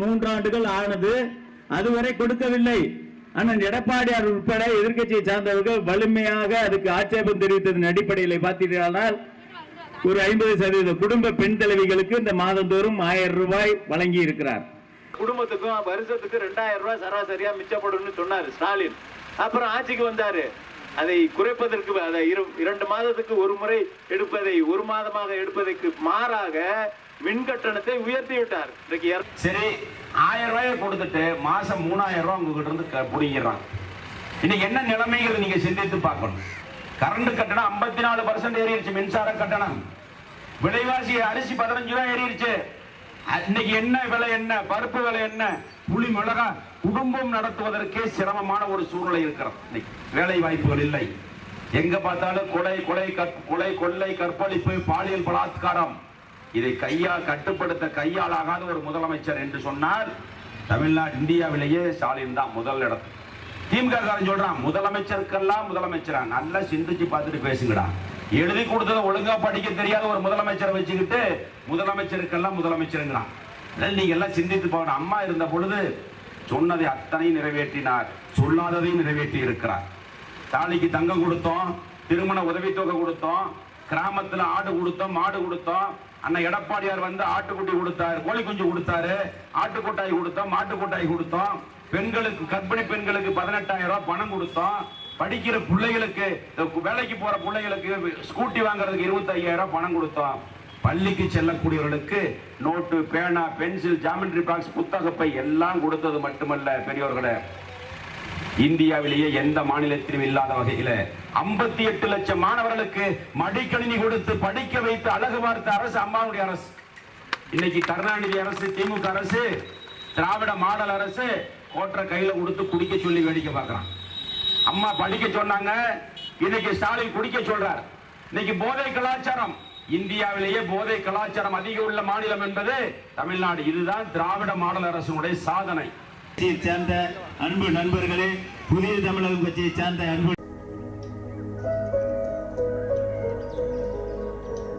மூன்றாண்டுகள் ஆனது அதுவரை கொடுக்கவில்லை. அண்ணன் எடப்பாடியார் உட்பட எதிர்கட்சியை சார்ந்தவர்கள் வலிமையாக அதுக்கு ஆட்சேபம் தெரிவித்ததன் அடிப்படையில் பார்த்தீர்களானால் ஒரு ஐம்பது சதவீத குடும்ப பெண் தலைவிகளுக்கு இந்த மாதந்தோறும் ஆயிரம் ரூபாய் வழங்கி இருக்கிறார் குடும்பத்துக்கும் வருஷத்துக்கு ரெண்டாயிரம் ரூபாய் சராசரியா மிச்சப்படும் சொன்னாரு ஸ்டாலின். அப்புறம் ஆட்சிக்கு வந்தாரு. அதை குறைப்பதற்கு அதை இரு- இரண்டு மாதத்துக்கு ஒரு முறை எடுப்பதை ஒரு மாதமாக எடுப்பதற்கு மாறாக மின் கட்டணத்தை உயர்த்தி விட்டார். இன்றைக்கு சரி ஆயிரம் ரூபாயை கொடுத்துட்டு மாசம் மூணாயிரம் ரூபாய் உங்ககிட்ட இருந்து க- இன்னைக்கு என்ன நிலைமைகள் நீங்க சிந்தித்து பார்க்கணும். கரண்ட் கட்டணம் ஐம்பத்தி நாலு பர்சன்ட் ஏறிடுச்சு மின்சார கட்டணம். விலைவாசி அரிசி பதினஞ்சு ரூபாய் ஏறிடுச்சு. இன்னைக்கு என்ன விலை என்ன பருப்பு விலை என்ன? புளி மிளகா குடும்பம் நடத்துவதற்கே சிரமமான ஒரு சூழ்நிலை இருக்கிறது வேலை வாய்ப்புகள் இல்லை. எங்க பார்த்தாலும் கொலை கொலை கொலை கொள்ளை கற்பழிப்பு பாலியல் பலாத்காரம். இதை கையால் கட்டுப்படுத்த கையாலாகாத ஒரு முதலமைச்சர் என்று சொன்னால் தமிழ்நாடு இந்தியாவிலேயே ஸ்டாலின் தான் முதல் இடம். திமுக காரன் சொல்றான் முதலமைச்சருக்கெல்லாம் முதலமைச்சரா? நல்லா சிந்திச்சு பார்த்துட்டு பேசுங்கடா. எழுதி கொடுத்ததை ஒழுங்கா படிக்க தெரியாத ஒரு முதலமைச்சரை வச்சுக்கிட்டு முதலமைச்சருக்கெல்லாம் முதலமைச்சருங்கிறான். நீங்க எல்லாம் சிந்தித்து போகணும் அம்மா இருந்த பொழுது சொன்னதை அத்தனையும் நிறைவேற்றினார். சொல்லாததையும் நிறைவேற்றி இருக்கிறார். தாலிக்கு தங்கம் கொடுத்தோம் திருமண உதவித்தொகை கொடுத்தோம் கிராமத்துல ஆடு கொடுத்தோம் மாடு கொடுத்தோம். அண்ணன் எடப்பாடியார் வந்து ஆட்டுக்குட்டி கொடுத்தாரு கோழி குஞ்சு கொடுத்தாரு ஆட்டுக்கொட்டாய் கொடுத்தோம் மாட்டுக்கொட்டாய் கொடுத்தோம். பெண்களுக்கு கர்ப்பிணி பெண்களுக்கு பதினெட்டாயிரம் ரூபாய் பணம் கொடுத்தோம். படிக்கிற பிள்ளைகளுக்கு வேலைக்கு போற பிள்ளைகளுக்கு ஸ்கூட்டி வாங்குறதுக்கு இருபத்தி ஐயாயிரம் பணம் கொடுத்தோம். பள்ளிக்கு செல்லக்கூடியவர்களுக்கு நோட்டு பேனா பென்சில் ஜாமெண்ட்ரி பாக்ஸ் புத்தகப்பை எல்லாம் கொடுத்தது மட்டுமல்ல பெரியோர்களே. இந்தியாவிலேயே எந்த மாநிலத்திலும் இல்லாத வகையில 58 எட்டு லட்சம் மாணவர்களுக்கு மடிக்கணினி கொடுத்து படிக்க வைத்து அழகு பார்த்த அரசு அம்மாவுடைய அரசு. இன்னைக்கு கருணாநிதி அரசு திமுக அரசு திராவிட மாடல் அரசு கோட்டை கையில கொடுத்து குடிக்க சொல்லி வேடிக்கை பார்க்கறான் அம்மா படிக்க சொன்னாங்க. இன்னைக்கு ஸ்டாலின் குடிக்க சொல்றார். இன்னைக்கு போதை கலாச்சாரம். இந்தியாவிலேயே போதை கலாச்சாரம் அதிகம் உள்ள மாநிலம் என்பது தமிழ்நாடு. இதுதான் திராவிட மாடல் அரசுடைய சாதனை. சேர்ந்த அன்பு நண்பர்களே புதிய தமிழகம் கட்சியை சேர்ந்த அன்பு